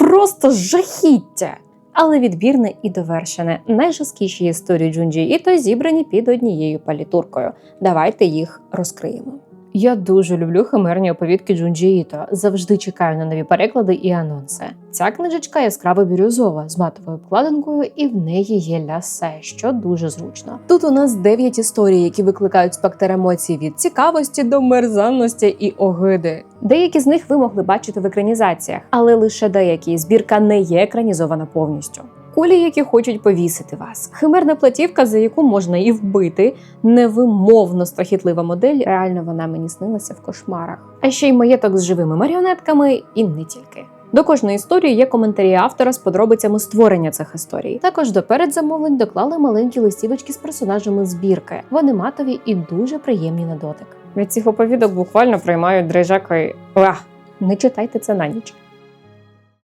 просто жахіття. Але відбірне і довершене. Найжорсткіші історії Джунджі Іто зібрані під однією палітуркою. Давайте їх розкриємо. Я дуже люблю химерні оповідки Джунджі Іто. Завжди чекаю на нові переклади і анонси. Ця книжечка яскраво бірюзова з матовою обкладинкою, і в неї є лясе, що дуже зручно. Тут у нас 9 історій, які викликають спектр емоцій від цікавості до мерзанності і огиди. Деякі з них ви могли бачити в екранізаціях, але лише деякі збірка не є екранізована повністю. Кулі, які хочуть повісити вас, химерна платівка, за яку можна і вбити, невимовно страхітлива модель. Реально вона мені снилася в кошмарах. А ще й маєток з живими маріонетками, і не тільки. До кожної історії є коментарі автора з подробицями створення цих історій. Також до передзамовлень доклали маленькі листівочки з персонажами збірки. Вони матові і дуже приємні на дотик. Від цих оповідок буквально приймають дрижаки. Не читайте це на ніч.